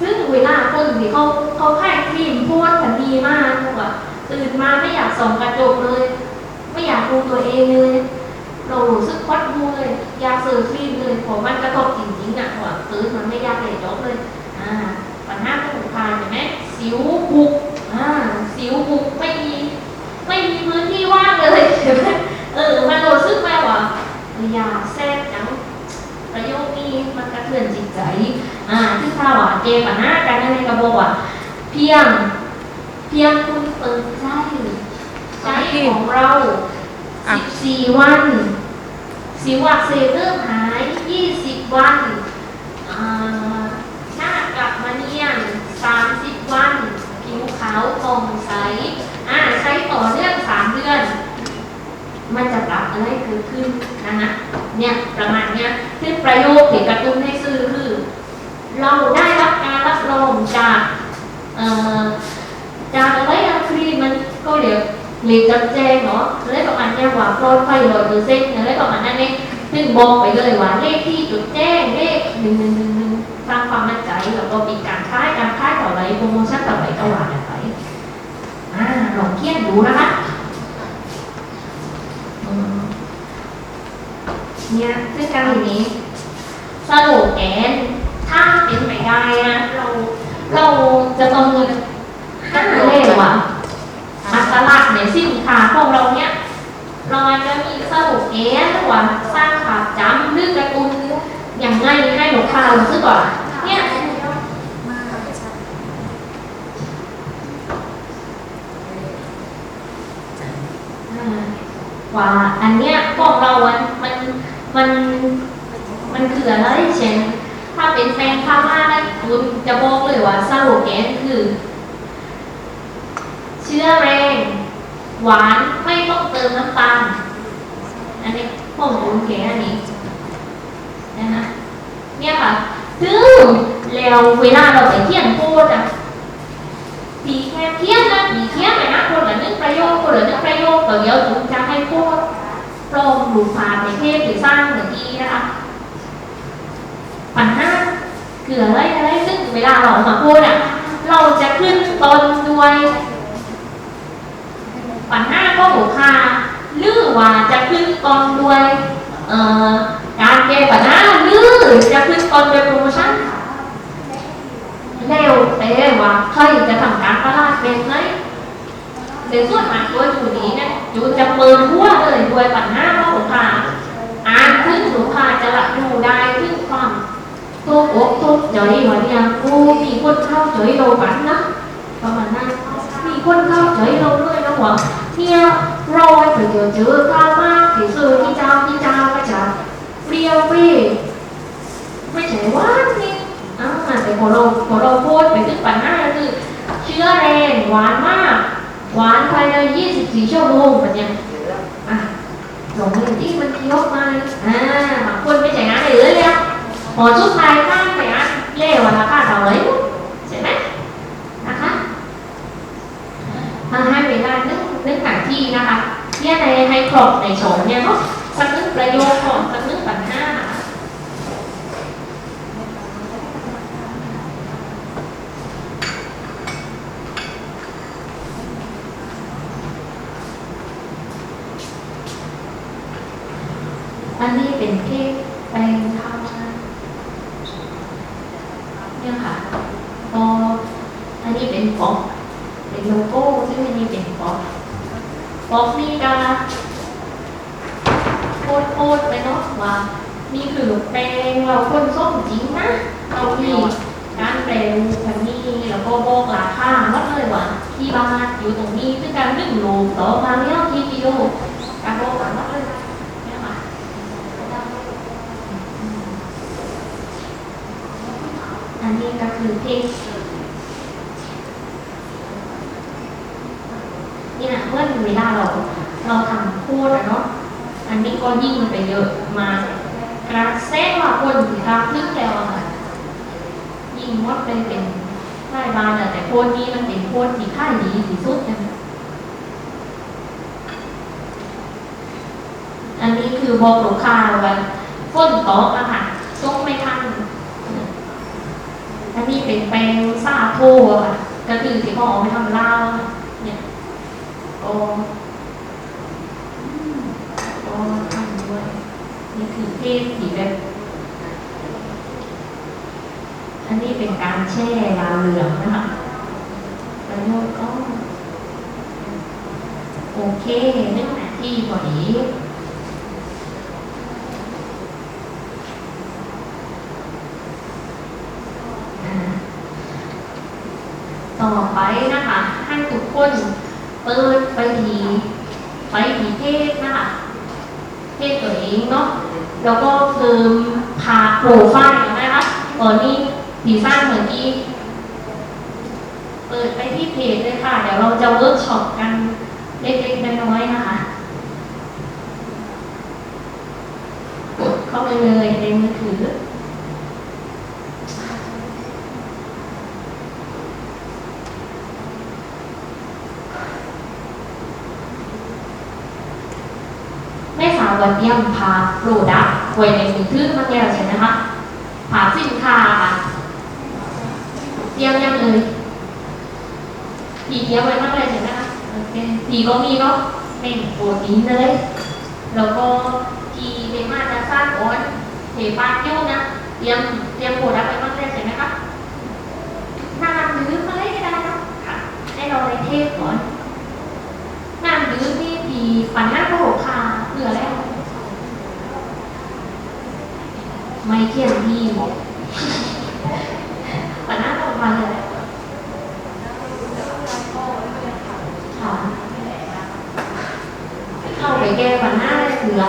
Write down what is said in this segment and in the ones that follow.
ซึ่งเวลาคนที่นเขาเขาไข้ครีมพ่นทันทีมากพวกอะตื่นมาไม่อยากส่องกระจกเลย ไม่อยากดูตัวเองเลยเรารู้สึกควัดมูเลยอยากเสิร์ฟครีมเลยเพราะมันกระทบจริงๆอะว่าตื่นมันไม่อยากเลยจบเลยอ่าปัญหาของพานเห็นไหมสิวบุกอ่าสิวบุกไม่มีไม่มีพื้นที่ว่างเลยเห็นไหมเออมันรู้สึกไหมว่าอย่าแทรกจังประโยคนี้มันกระเทือนจิตใจ อ่าที่ข้าวอะเจปัญหาการในกระบอกอะเพียง เพียงคุณเปิดใจใจของเราอะ14วันสิวอักเสบเริ่มหาย20วันอ่าหน้ากลับมาเนียน30วัน ผิวขาวผ่องใสอ่าใช้ต่อเนื่อง3เดือน มันจะปรับอะไรเกิดขึ้นนะฮะเนี่ยประมาณเนี้ยซึ่งประโยคที่กระตุ้นให้ซื้อคือ เราได้รับการรับรองจากจากอะไรอะครีมมันก็เรียกเรีกจัดแจงเนาะอะไรประมาณนี้ว่าปลอดภัยร้อยเปอร์เซ็นต์อะไรประมาณนั้นเองซึ่งบอกไปเลยว่าเลขที่จุดแจ้งเลขหนึ่งหนึ่งหนึ่งหนึ่งสร้างความมั่นใจแล้วก็มีการค่ายการค่ายต่อไปโปรโมชั่นต่อไปก็ว่ากันไปอ่าลองเขียนดูนะคะเนี่ยซึ่งการนี้สรุปแกน ถ้าเป็นไปได้นะเราเราจะต้องเงินห้าเลขว่ะมาสลัดในสินค้าของเราเนี่ยเราจะมีสรุปแกนหรือว่าสร้างภาพจำหรือกระตุ้นอย่างไงให้ลูกค้ารู้สึกว่าเนี่ยว่าอันเนี้ยของเรามันมันมันมันคืออะไรเช่น ถ้าเป็นแฟนพม่านะคุณจะบอกเลยว่าสโลแกนคือ เชื้อแรง หวานไม่ต้องเติมน้ำตาล อันนี้ผมรู้แค่อันนี้นะฮะเนี่ยค่ะซึ่งแล้วเวลาเราไปเขียนโพสต์อะปีแค่เขียนนะปีเขียนไปนะคนละนึ่งประโยคคนละนึ่งประโยคต่อเดี๋ยวผมจะให้โพสต์ปลอมหลุดผ่าในเทพหรือสร้างเหมือนที่นะคะ ปัญหาคืออะไรอะไรซึ่งเวลาเรามาพูดอะเราจะขึ้นตนด้วยปัญหาก็ลูกค้าหรือว่าจะขึ้นตนด้วยเอ่อการแก้ปัญหาหรือจะขึ้นตนด้วยโปรโมชั่นแล้วแต่ว่าใครจะทำการตลาดเป็นไหนในส่วนมากตัวจูนี้เนี่ยจูจะเปิดหัวเลยด้วยปัญหาของลูคาอ่านถึงลูกค้าจะรับรู้ได้ถึงความ ตัวอกตัวใจว่าเนี่ยกูมีคนเข้าใจเราบันนะประมาณนั้นมีคนเข้าใจเราด้วยนะหว่าเนี่ยรอยไปเจอเจอข้ามากที่ซื้อที่เจ้าที่เจ้าก็จะเปรี้ยวปี้ไม่ใช่ว่านี่อ่าแต่พอเราพอเราพูดไปถึงปัญหาคือเชื้อแรงหวานมาก หวานภายใน 24 ชั่วโมงแบบเนี้ยอะลงมือที่มันเคี้ยวมาอ่าบางคนไม่ใช่งานเลยเลยอะ หมอชุดไทยข้างไปอะเล่วันละค่าเท่าไหร่ใช่ไหมนะคะมาให้เวลานึกนึกหาที่นะคะเนี่ยในให้ครบในโฉมเนี่ยเนาะสักนึกประโยคก่อนสักนึกปัญหานะคะอันนี้เป็นเค้กแป้งข้าวนะเนี่ยค่ะพออันนี้เป็นฟอกเป็นโลโก้ซึ่งอันนี้เป็นฟอกฟอกนี่ก็โคตรโคตรไปเนาะว่านี่คือแปลงเราคนส้มจริงนะเรามีการแปลงพันนี้แล้วก็บอกราคาหมดเลยว่าที่บ้านอยู่ตรงนี้คือการนึ่งโลต่อมาแล้วที่กิโลการบอกกันหมดเลยเนี่ยค่ะ อันนี้ก็คือเพศนี่นะเมื่อเวลาเรา เราทำพูดอะเนาะ อันนี้ก็ยิ่ง ไปเยอะมากกระแสว่าคนที่ทำนึกแล้วอะค่ะยิ่งมดไปเป็นค่ายบานแต่โพดนี้มันเป็นโพดที่ค่ายดีที่สุดนะอันนี้คือบอกลูกค้าว่าฝนตกอะค่ะตกไม่ทันอันนี้เป็นแปลงซาโทอะค่ะก็คือที่เขาเอาไปทำเล้าเนี่ยก็ก็ทำด้วย นี่ คือเทศสีแบบอันนี้เป็นการแช่ยาเหลืองนะคะประโยชน์ก็โอเคเรื่องนาที่พอดีอ่าต่อไปนะคะ ให้ทุกคนเปิดไปทีไปทีเทศนะคะเทศตัวเองเนาะ แล้วก็เติมพาโปรไฟล์นะคะตอนนี้ผีสร้างเหมือนกี้ เปิดไปที่เพจเลยค่ะ เดี๋ยวเราจะเวิร์กช็อปกันเล็กๆน้อยๆนะคะกดเข้าไปเลยในมือถือ แม่สาววันเยี่ยมพาโปรดักต์ไว้ในมือถือมาแล้วใช่ไหมคะผาสินค้าค่ะเตรียมยังเลยผีเตรียมไว้มากเลยใช่ไหมคะโอเคผีก็มีเนาะเป็นโปรตีนเลย แล้วก็ทีเป็นมาจะสร้างก้อนเทปาเกี้ยวนะเตรียมเตรียมโปรดักต์ไว้มากเลยใช่ไหมคะน้ำดื่มมาเลยก็ได้นาะค่ะให้เราในเทศก่อนำดื่มนี่ผีปันห้าก็หกคาเหลือแล้ว ไม่ เที่ยงที่ปันห้าก็มาเลยค่ะเข้าไปแก้ปัญหาได้เหลือ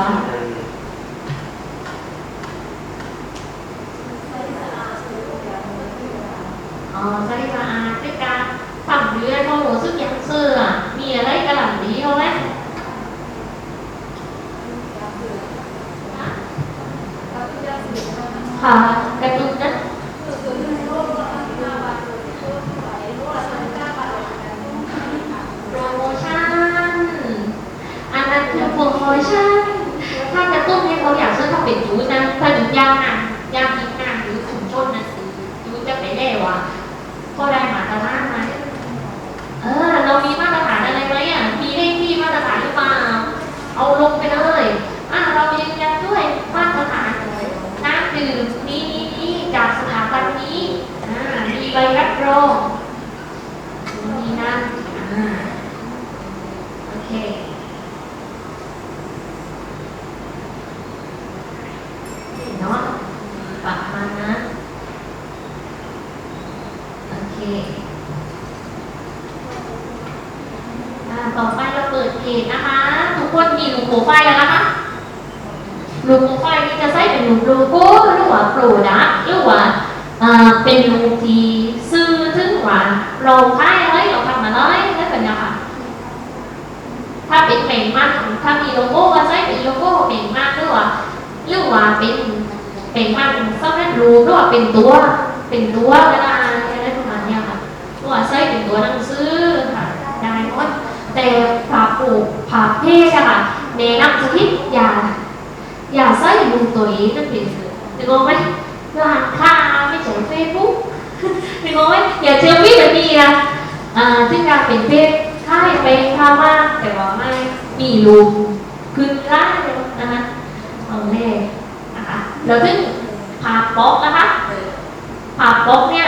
อ๋อใช่ค่ะอาเป็นการทำเรื่องของหนูซึ่งยังเสื้อมีอะไรกระหล่ำดีเขาไหม ค่ะกระตุ้นนะโปรโมชั่น อันนั้นคือโปรโมชั่น ถ้ากระตุ้นให้เขาอยากซื้อถ้าเป็นยูนะ ถ้ายูยาวนะยาวอีกนะหรือชุมชนนะคือยูจะไปได้ว่าก็ได้มาตรฐานไหมเออ เรามีมาตรฐานอะไรไหมอะ มีให้ที่มาตรฐานหรือเปล่า เอาลงไปเลย อะเรายืนยันด้วยมาตรฐานน้ำดื่มนี้นี้นี้จากสถาบันนี้อ่ามีใบรับรองนี่นะอ่าโอเคเนาะปรับมานะ โอเคอ่าต่อไปเราเปิดเพจนะคะ ทุก คนมีรูปโปรไฟล์แล้วนะคะรูปโปรไฟล์นี้จะใช้เป็นรูปโลโก้หรือว่าโปรดักต์หรือว่าอ่าเป็นรูปที่ซื้อถึงว่าเราค่ายอะไรเราทำอะไรนั่นเป็นยังไงถ้าเป็นแปลงมากถ้ามีโลโก้ก็ใช้เป็นโลโก้แปลงมากหรือว่าหรือว่าเป็นแปลงมากสำเร็จรูปหรือว่าเป็นตัวเป็นตัวก็ได้อะไรประมาณนี้ค่ะหรือว่าใช้เป็นตัวหนังสือค่ะได้หมดแต่ผ่าปลูก ผ่าเพศอะค่ะแนะนำสักทีอย่าอย่าใส่ดูตัวเองนั่นเป็นนึกออกไหมร้านค้าไม่ใช่เฟซบุ๊กนึกออกไหมอย่าเชื่อวิแบบนี้นะอ่าซึ่งการเป็นเพศค่ายไปค่ามากแต่ว่าไม่มีรูปขึ้นร้านนะคะเอาแน่นะคะแล้วถึงผ่าบล็อกนะคะผ่าบล็อกเนี่ย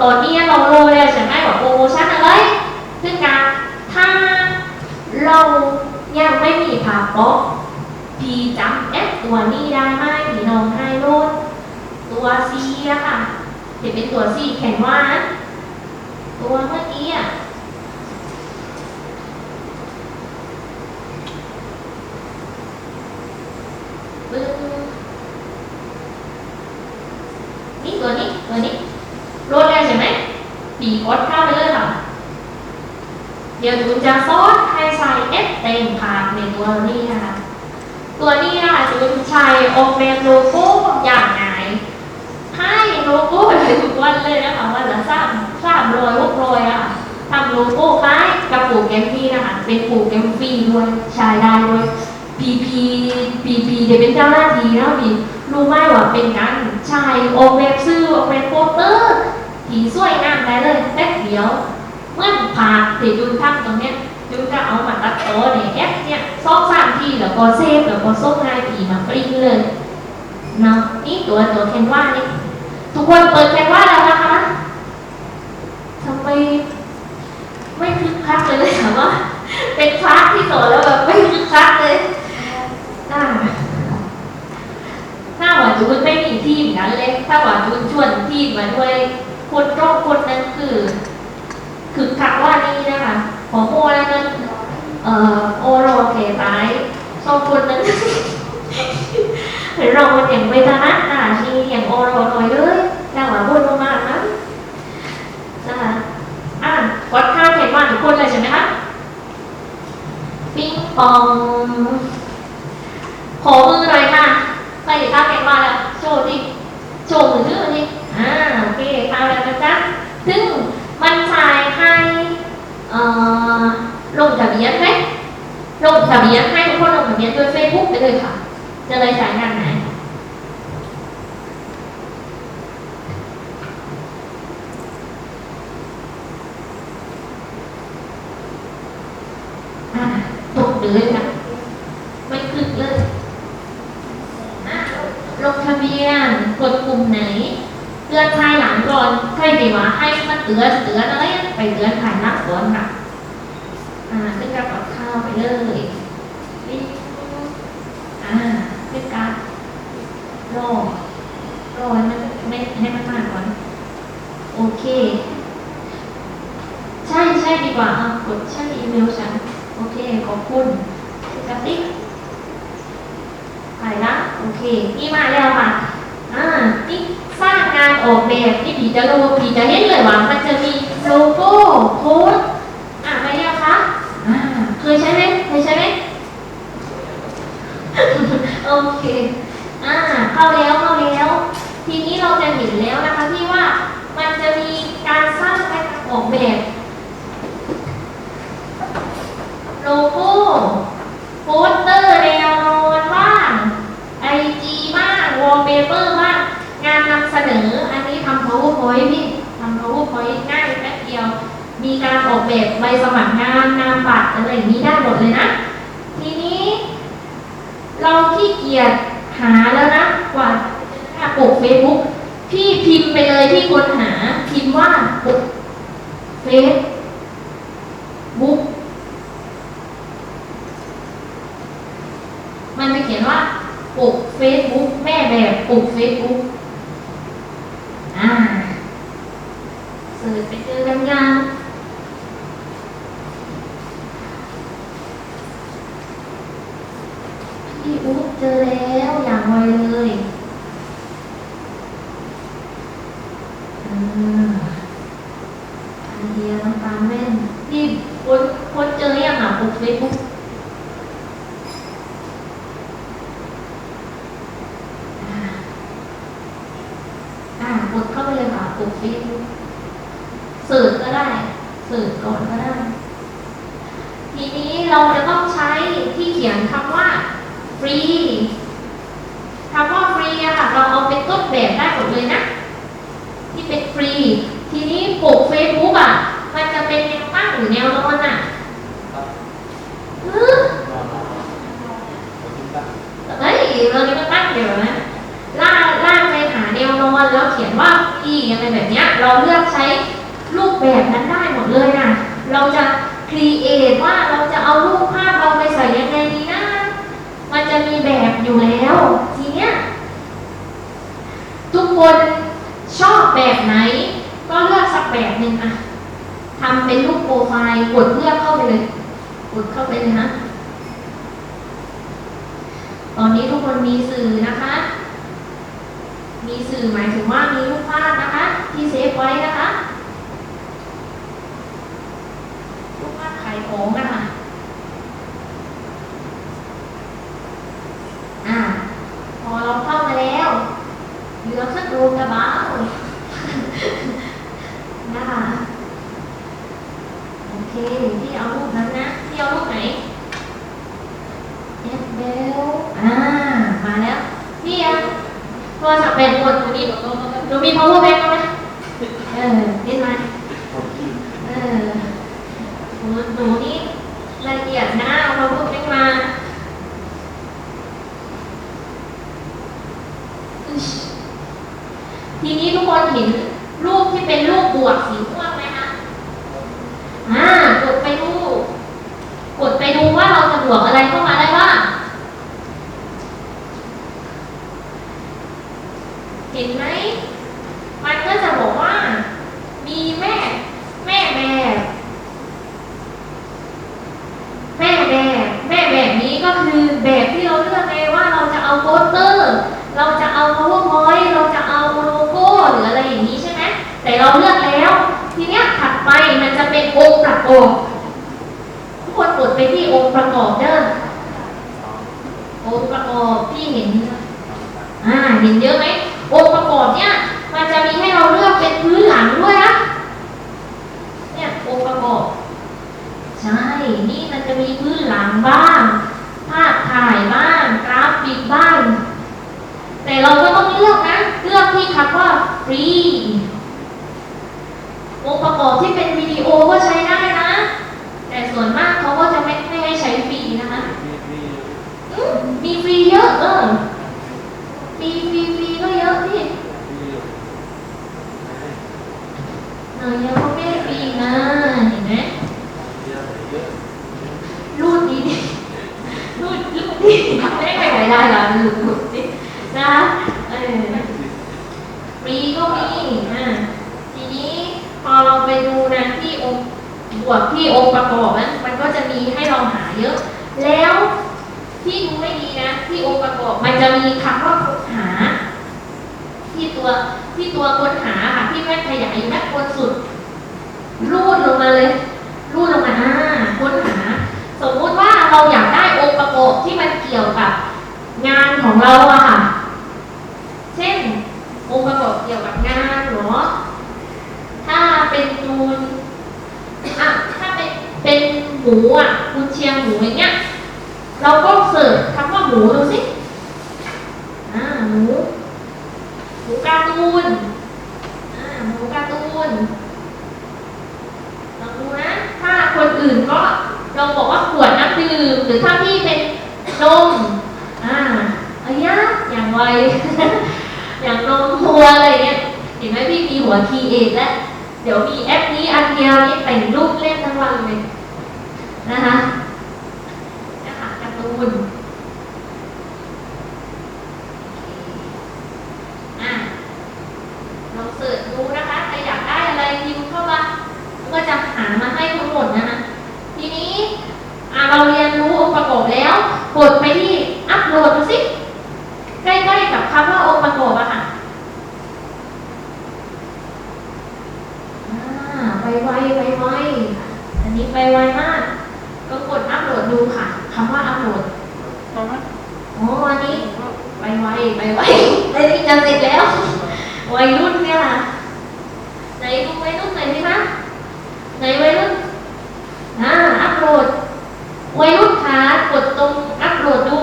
ตอนนี้เราโรยเลยใช่ไหมว่าโปรโมชั่นอะไรซึ่งการถ้า เรายังไม่มีผ่าบล็อกพีจำแอปตัวนี้ได้ไหมพี่น้องให้โลดตัวซีอะค่ะจะเป็นตัวซีแข็งว่านะตัวเมื่อกี้อะปึ้งนี่ตัวนี้ตัวนี้โหลดได้ใช่ไหมปีกดข้าไปเลยค่ะ เดี๋ยวคุณจะซอส ให้ใส่เอฟเต็มพาร์ทในตัวนี้นะคะ ตัวนี้นะคะจะเป็นชัยออกแบบโลโก้อย่างไงให้โลโก้เลยทุกวันเลยนะคะวันละสามสามรอยหกรอยอะค่ะทำโลโก้คล้ายกับปูแกมฟรีนะคะเป็นปูแกมฟรีด้วยใช้ได้ด้วยพีพีพีพีจะเป็นเจ้าหน้าที่นะพี่รู้ไหมว่าเป็นการใช้ออกแบบซื้อออกแบบโปสเตอร์สวยงามได้เลยแป๊บเดียวเมื่อผ่านที่จุนทำตรงเนี้ย จุนก็เอามาตัดต่อในแอปเนี่ยซอกสามทีแล้วก็เซฟแล้วก็ส่งให้ผีมาปริ้นเลยเนาะนี่ตัวตัวแคนวานี่ทุกคนเปิดแคนวาแล้วนะคะทำไมไม่คึกคักเลยถามว่า เป็นคลาสที่สอนแล้วแบบไม่คึกคักเลยน่าถ้าว่าจูนไม่มีทีมนั้นเลยถ้าว่าจูนชวนทีมมาด้วยคนรอบคนนั้นคือ คือคักว่านี่นะคะของโมแล้วนั้นเอ่อโอโรเคตายสองคนนั้น เรามันอย่างไม่ถนัดอะชีอย่างโอโรหน่อยเลยแต่ว่าพูดมากๆนะนะคะอะกดข้าวเห็นว่าทุกคนเลยใช่ไหมคะ ปองขอมือหน่อยค่ะใครเห็นภาแกงมาแล้วโชว์ดิโชว์มือชื่อดิอ่าโอเคเอาแล้วนะจ๊ะซึ่งมันชายให้ลงทะเบียนไหมลงทะเบียนให้ทุกคนลงทะเบียนด้วยเฟซบุ๊กไปเลยค่ะ จะเลยใช้งานไหน อ่าตก เลยค่ะไม่คลึกเลยลงทะเบียนกดปุ่มไหนเตือนภายหลังก่อนใครดีว่าให้มันเตือนเตือนอะไรไปเตือนภายหลังก่อนค่ะอ่าขึ้นกระปัดข้าวไปเลยปิ๊งอ่าขึ้นการรอรอให้มันไม่ให้มันมากก่อน โอเค ใช่ใช่ดีกว่าอะกดใช่อีเมลฉัน โอเคขอบคุณกระติ๊กไปละโอเค นี่มาแล้วค่ะอ่านี่สร้างงานออกแบบนี่ผีจะรู้ผีจะเห็นเลยว่ามันจะมีโลโก้โค้ดอ่าไปยังคะอ่าเคยใช้ไหมเคยใช้ไหมโอเคอ่าเข้าแล้วเข้าแล้ว ทีนี้เราจะเห็นแล้วนะคะที่ว่ามันจะมีการสร้างและออกแบบ โลโก้โปสเตอร์แนวนอนบ้างไอจีบ้างวอลเปเปอร์บ้างงานนำเสนออันนี้ทำ powerpoint พี่ทำ powerpoint ง่ายแป๊บเดียว มีการออกแบบใบสมัครงานนามบัตรอะไรอย่างนี้ได้หมดเลยนะ ทีนี้ เราขี้เกียจหาแล้วนะกว่าถ้าปกเฟซบุ๊กพี่พิมพ์ไปเลยที่ค้นหาพิมพ์ว่าปกเฟซบุ๊ก มันจะ เขียนว่าปลูกเฟซบุ๊กแม่แบบปลูกเฟซบุ๊กอ่าเสิร์ชไปเจอกันยังพี่อุ๊บเจอแล้วอย่างไวเลยอ่าไอเดียน้ำตาลแม่นพี่คนคนเจอยังอะปลูกเฟซบุ๊ก อ่ากดเข้าไปเลยค่ะกดฟีดเสิร์ชก็ได้เสิร์ชก่อนก็ได้ ทีนี้เราจะต้องใช้ที่เขียนคำว่าฟรีคำว่าฟรีอะค่ะ เราเอาเป็นต้นแบบได้หมดเลยนะ ที่เป็นฟรี ทีนี้ปลูกเฟซบุ๊กอะมันจะเป็นแนวตั้งหรือแนวนอนอะเออ เฮ้ยเราจะมาตั้งเดี๋ยวนะล่างล่างไปหาแนวนอนแล้วเขียนว่าพี่ อะไรแบบเนี้ยเราเลือกใช้รูปแบบนั้นได้หมดเลยนะเราจะครีเอทว่าเราจะเอารูปภาพเราไปใส่ยังไงดีนะ มันจะมีแบบอยู่แล้ว ทีเนี้ยทุกคนชอบแบบไหน ก็เลือกสักแบบหนึ่งอะทำเป็นรูปโปรไฟล์กดเลือกเข้าไปเลยกดเข้าไปเลยนะ ตอนนี้ทุกคนมีสื่อนะคะ มีสื่อหมายถึงว่ามีรูปภาพนะคะ ที่เซฟไว้นะคะรูปภาพขายของนะคะอ่าพอเราเข้ามาแล้วเหลือสักรูกระเบ้านะคะโอเคที่เอารูปนั้นนะที่เอารูปไหนแอปเบลอ่า นี่ยังโทรศัพท์แบตหมดหนูมีหนูมี power bank ไหมเอออเห็นไหมเออหนูหนูนี่ละเอียดนะเอามาพูดไม่มาทีนี้ทุกคนเห็นรูปที่เป็นรูปบวกสีม่วงไหมคะอ่ากดไปดู กดไปดูว่าเราจะบวกอะไรเข้ามาได้บ้าง เห็นไหม มันก็จะบอกว่า มีแม่ แม่แบบแม่แบบแม่แบบนี้ก็คือแบบที่เราเลือกไงว่าเราจะเอาโปสเตอร์ เราจะเอา powerpoint เราจะเอาโลโก้หรืออะไรอย่างนี้ใช่ไหมแต่เราเลือกแล้ว ทีเนี้ยถัดไปมันจะเป็นองค์ประกอบทุกคนกดไปที่องค์ประกอบเด้อองค์ประกอบที่เห็นอ่าเห็นเยอะไหม องค์ประกอบเนี่ย มันจะมีให้เราเลือกเป็นพื้นหลังด้วยนะ เนี่ยองค์ประกอบ ใช่ นี่มันจะมีพื้นหลังบ้าง ภาพถ่ายบ้าง กราฟิกบ้าง แต่เราก็ต้องเลือกนะ เลือกที่คำว่าฟรี องค์ประกอบที่เป็นวิดีโอก็ใช้ได้นะ แต่ส่วนมากเขาก็จะไม่ไม่ให้ใช้ฟรีนะคะ อืมมีฟรีเยอะเออฟรีฟรีฟรีก็เยอะที่เออเยอะก็ไม่ได้ฟรีนะเห็นไหมรูดนี้ดิรูดรูดดิไม่ไปไหนได้หรอรูดรูดดินะเออฟรีก็มีอ่าทีนี้พอเราไปดูนะที่องค์ บวกที่องค์ประกอบนั้นมันก็จะมีให้เราหาเยอะ แล้วที่ดูไม่ดีนะ ที่องค์ประกอบมันจะมีคำว่าค้นหา ที่ตัวที่ตัวค้นหาค่ะที่แว่นขยายอยู่ด้านบนสุด รูดลงมาเลย รูดลงมาอ่าค้นหา สมมุติว่าเราอยากได้องค์ประกอบที่มันเกี่ยวกับ งานของเราอะค่ะ เช่นองค์ประกอบเกี่ยวกับงานหรอถ้าเป็นนูน หมูอะคุณเชียงหมูอย่างเงี้ย เราก็เสิร์ชคำว่าหมูดูสิอ่าหมูหมูการ์ตูนอ่าหมูการ์ตูนลองดูนะ ถ้าคนอื่นก็ลองบอกว่าขวดน้ำดื่มหรือถ้าพี่เป็นนมอ่าอายะอย่างไวอย่างนมทัวร์อะไรเงี้ยเห็นไหมพี่มีหัวคีเอทแล้วเดี๋ยวมีแอปนี้อันเดียวนี่แต่งรูปเล่นทั้งวันเลย นะคะนะคะการ์ตูนอะลองเสิร์ชดูนะคะใครอยากได้อะไรพิมพ์เข้ามาก็จะหามาให้ทั้งหมดนะคะ ทีนี้อะเราเรียนรู้องค์ประกอบแล้ว กดไปที่อัปโหลดดูสิ ใกล้ๆกับคำว่าองค์ประกอบอะค่ะ อ่าไปไวไปไวอันนี้ไปไวมาก ก็กดอัปโหลดดูค่ะคำว่าอัปโหลดอ๋อวันนี้ไปไวไปไวได้ที่จะเสร็จแล้ววัยรุ่นเนี่ยค่ะไหนดูวัยรุ่นหน่อยสิคะไหนวัยรุ่นอ่าอัปโหลดวัยรุ่นขากดตรงอัปโหลดดู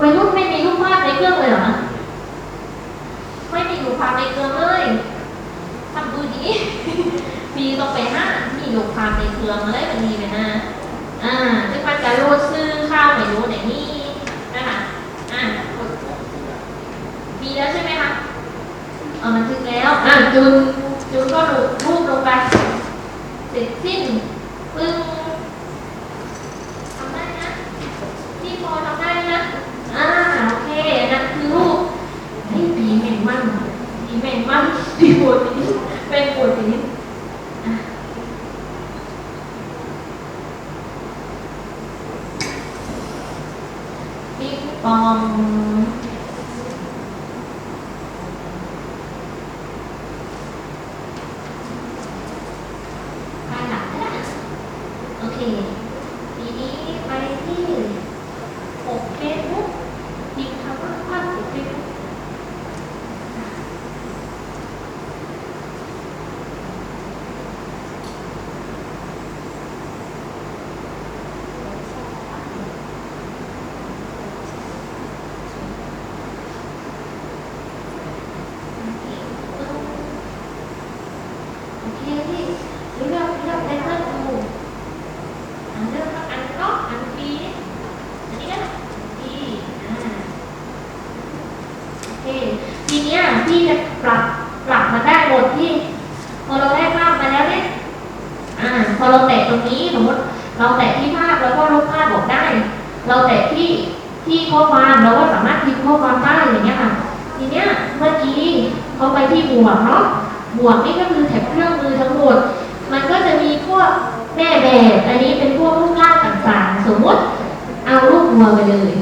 วัยรุ่นไม่มีรูปภาพในเครื่องเลยเหรอ ไม่มีรูปภาพในเครื่องเลยทำดูดีมีต้องไปห้ามีรูปภาพในเครื่องอะไรแบบนี้เลยนะ อ่าซึ่งมันจะรูดซื้อข้าวไม่รู้ไหนนี่นะคะอ่ามีแล้วใช่ไหมคะเอามันถึงแล้ว อ่าจุนจุนก็รูปรูปลงไปเสร็จสิ้นปึ้งทำได้นะพี่พอทำได้นะ อ่าโอเคนั่นคือรูป เฮ้ยผีแมงมัน ผีแมงมันผีปวดผีเป็นปวดผีอะปิ๊กปองภายหลังก็ได้โอเคทีนี้ไปที่ปกเฟซบุ๊กพิมพ์คำว่าภาพปกเฟซบุ๊ก อ ทีเนี้ยพี่จะปรับปรับมาได้หมดที่ พอเราได้ภาพมาแล้วเนี่ย อ่า พอเราแตะตรงนี้สมมติเราแตะที่ภาพแล้วก็ลบภาพออกได้ เราแตะที่ที่ข้อความเราก็สามารถพิมพ์ข้อความได้อย่างเงี้ยค่ะ ทีเนี้ยเมื่อกี้เขา ไปที่บวกเนาะบวกนี่ก็คือแถบเครื่องมือทั้งหมด มันก็จะมีพวกแม่แบบอันนี้เป็นพวกรูปร่างต่างๆ สมมติเอารูปวัวไปเลย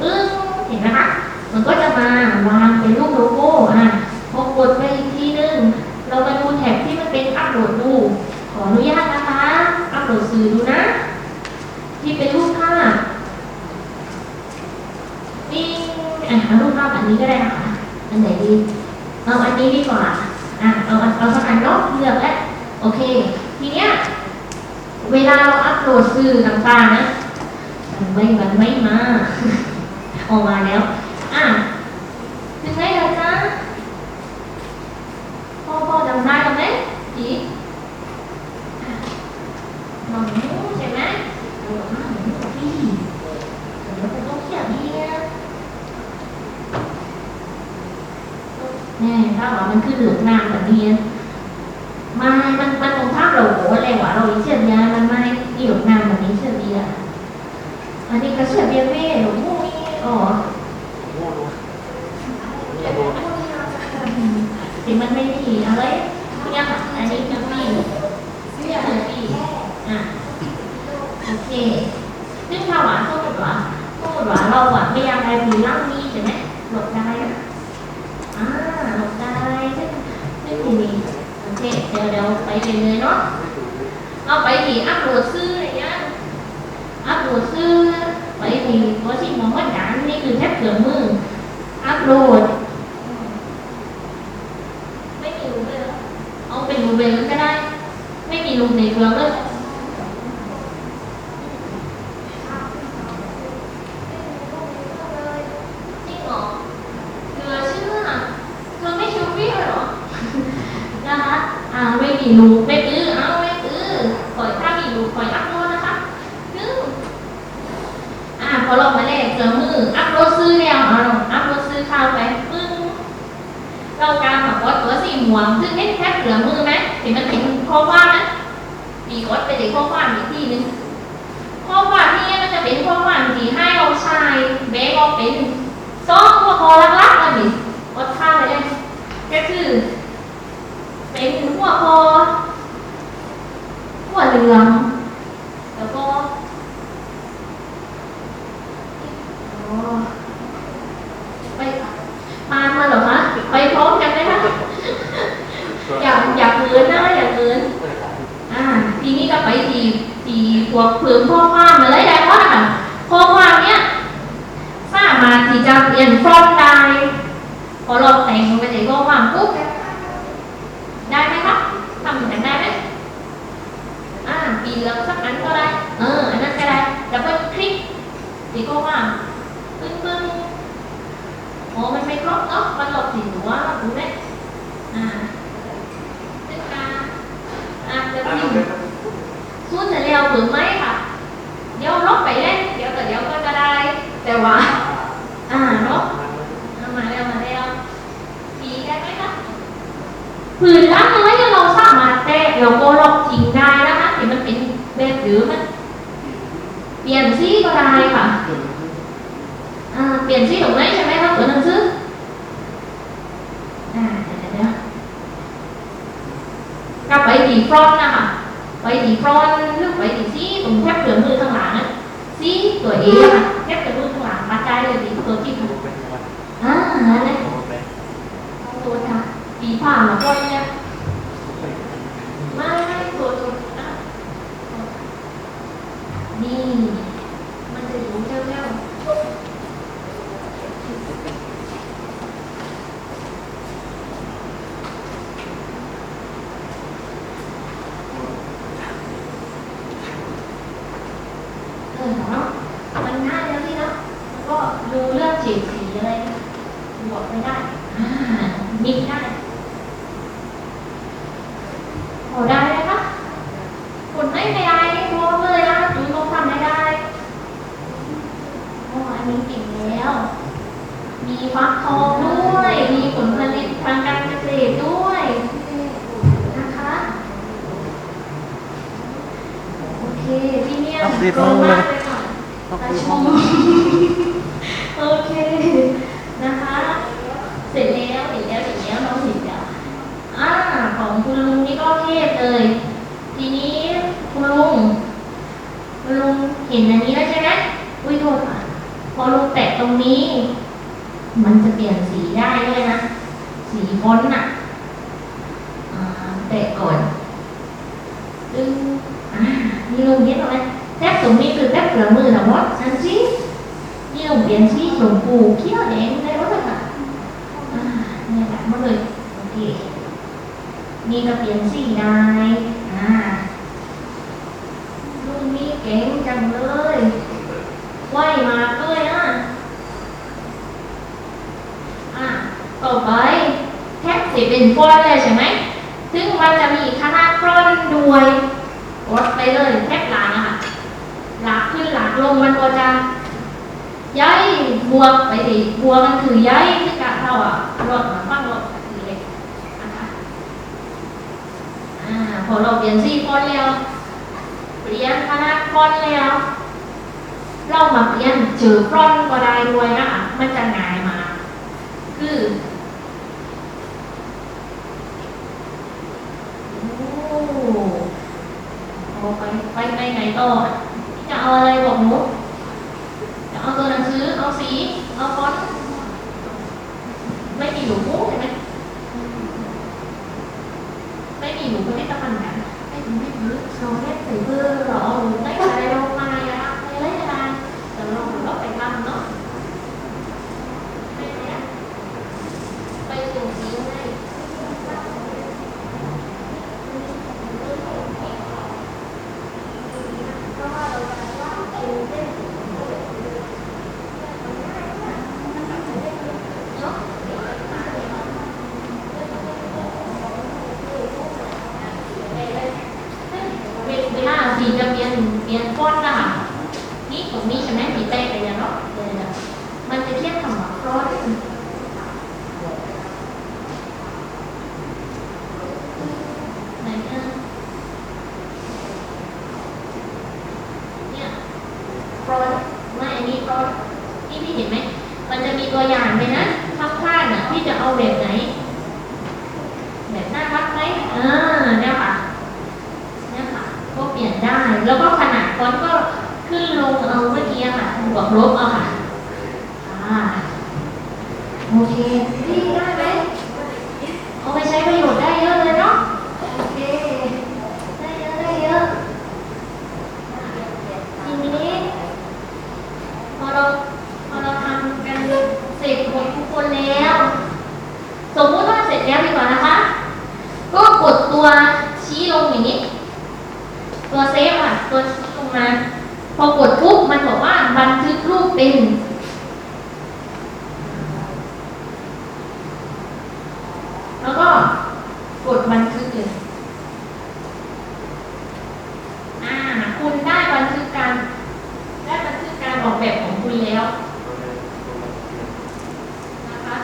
ปึ้งเห็นไหมคะมันก็จะมาวางเป็นรูปโลโก้อะพอกดไปอีกทีนึงเรามาดูแท็บที่มันเป็นอัปโหลดดูขออนุญาตนะคะอัปโหลดสื่อดูนะ ที่เป็นรูปภาพนี่อะเอารูปภาพอันนี้ก็ได้นะคะอันไหนดี เอาอันนี้ดีกว่าอะเอาเอาสักอันเนาะเลือกแล้วโอเค ทีเนี้ยเวลาเราอัปโหลดสื่อต่างๆนะมันไม่มันไม่มาออกมาแล้ว อะถึงไหนแล้วจ้าพ่อพ่อจำได้ไหมจีอะหมอหนูใช่ไหมเออมาหนูพี่เดี๋ยวผมต้องเขียนเนี่ยาว่ามันคือเหลืองนามแบบนี้มามันมันตรงภาพเราโอ้อะไรวะเราเชื่อเชียนยมันไม่เหลืองนามแบบนี้เชียนดีอะอันนี้ก็เชื่อเบียเว่หรือมูนี่อ๋อ ไปเรื่อยๆเนาะเอาไปที่อัพโหลดซื้ออะไรเงี้ยอัพโหลดซื้อไปที่วัชิมองวัดหนานนี่คือแทบเกือบมืออัพโหลดไม่มีรูเบลเอาเป็นรูเบลก็ได้ ไม่มีรูในเมืองเลยจริงเหรอเหลือเชื่อเธอไม่ชิวฟี่เลยเหรอ นะคะ อ่าไม่มีรูไม่ตื้อเอาไม่ตื้อปล่อยถ้ามีรูปล่อยอัพโหลดนะคะตื้ออ่าพอลงมาแล้วเจอมืออัพโหลดซื้อแล้วเอาลงอัพโหลดซื้อเข้าไปปึ้ง เราการแบบว่าตัวสีม่วงซึ่งไม่แค่เหลือมือไหมเห็นมันเป็นข้อความนะมีกดไปถึงข้อความอีกทีนึงข้อความนี้มันจะเป็นข้อความที่ให้เราใช้แบกออกเป็นสองหัวข้อลักๆเลยนี่กดข้ามไปเลยก็คือ เป็นหัวข้อหัวเหลืองแล้วก็อ๋อไป มามาเหรอคะไปพร้อมกันไหมคะอยากอยากเงินนะอยากเงินอ่า ทีนี้ก็ไปทีที พวกผืนข้อความอะไยได้ว่าข้อความเนี้ยสามารถที่จะเปลี่ยนฟอนต์ได้พอเราแต่งลงไปในข้อความปุ๊บได้ไหมครับทำอย่างได้ไหมอ่าปีเลือกสักอันก็ได้ เออ อันนั้นก็ได้ดับเบิลคลิกดีก็ว่าปึ้งปึ้งโอ้มันไม่ครบเนาะมันหลบสีหนูว่ารู้ไหมอ่าซึ่งอ่าอ่าเดี๋ยวผู้ สู้จะเลี้ยวหรือไหมค่ะ เดี๋ยวลบไปเล่เดี๋ยวแต่เดี๋ยวก็จะได้ แต่ว่า อ่าเนมาแล้วมาแล้วผีได้ไหมคะผืนล้างอะไรเราสร้างมาแต่เดี๋ยวก็ลบจริงได้นะคะเห็นมันเป็นแบบหรือมันเปลี่ยนสีก็ได้ค่ะอ่าเปลี่ยนสีตรงไหนใช่ไหมคะตัวหนังสืออ่าเดี๋ยวกลับไปดีฟรอนนะคะ ไปดีฟรอนต์หรือไปดีซีตรงแทบเหลือมือข้างหลังอะซีตัวเอค่ะแทบเหลือมือข้างหลังปัดได้เลยดีตัวที่ถูกอ่านั่นแหละตัวค่ะดีผ่านแล้วก็เนี่ย นี้เก่งแล้ว มีฟักทองด้วย มีผลผลิตทางการเกษตรด้วยนะคะ โอเคพี่เนี่ยต้องรีบเลยค่ะงรีบลงโอเคนะคะ เสร็จแล้วเสร็จแล้วเสร็จแล้วน้องเสร็จแล้วอ่าของคุณลุงนี่ก็เทศเลย ทีนี้คุณลุงคุณลุงเห็นอันนี้แล้วใช่ไหมอุ้ยโทษ พอลุงแตะตรงนี้ มันจะเปลี่ยนสีได้ด้วยนะ สีฟอนต์น่ะอ่าแตะก่อนตึงอ่านี่ลุงเห็นไหมแทบตรงนี้คือแทบเหลือมือนะมดนั่นสินี่ลุงเปลี่ยนสีชมพูเขียวแดงได้หมดเลยค่ะอ่าเนี่ยแบบหมดเลยโอเคนี่ก็เปลี่ยนสีได้อ่าลุงนี่เก่งจังเลย ไหวมาด้วยอะอะต่อไปแท็กสิเป็นฟอนเลยใช่ไหม ซึ่งมันจะมีคณะกรอนด้วยกดไปเลยแท็กหลังอะค่ะหลักขึ้นหลักลงมันก็จะย้ายบวกไปดิบวกมันคือย้ายที่กะเท่าอะลดมาฟังลดคือเลยนะคะอ่าพอเราเปลี่ยนซี่ฟอนแล้วเปลี่ยนคณะฟอนแล้ว เรามาเปลี่ยนชื่อฟอนก็ได้ด้วยนะคะมันจะง่ายมากคือโอ้เอาไปไปไปไหนต่อจะเอาอะไรบอกหนูจะเอาตัวหนังสือเอาสีเอาฟอนต์ไม่มีหลูมุกใช่ไหมไม่มีหลูก็ไม่ต้องทำกันไม่มีไม่มีเราแค่ใส่เบอร์หรอหรือไม่อะไรลงมา ออกแบบของคุณแล้วนะคะ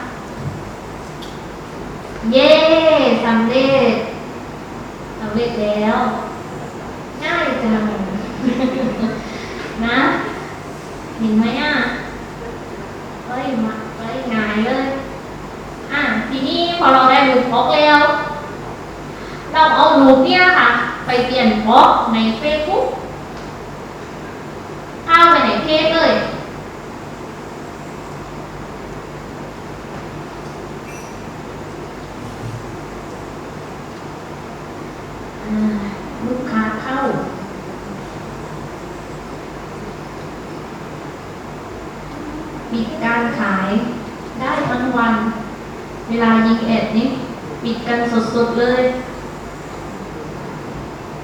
เย้สำเร็จสำเร็จแล้ว ง่ายจังนะเห็นไหมอะเฮ้ยมาเฮ้ยง่ายเลย อะทีนี้พอเราได้รูปบล็อกแล้ว เราเอารูปเนี่ยค่ะ ไปเปลี่ยนบล็อกในเข้า เพจเลย ลูกค้าเข้า ปิดการขายได้ทั้งวัน เวลายิงแอดนี่ปิดกันสดๆเลย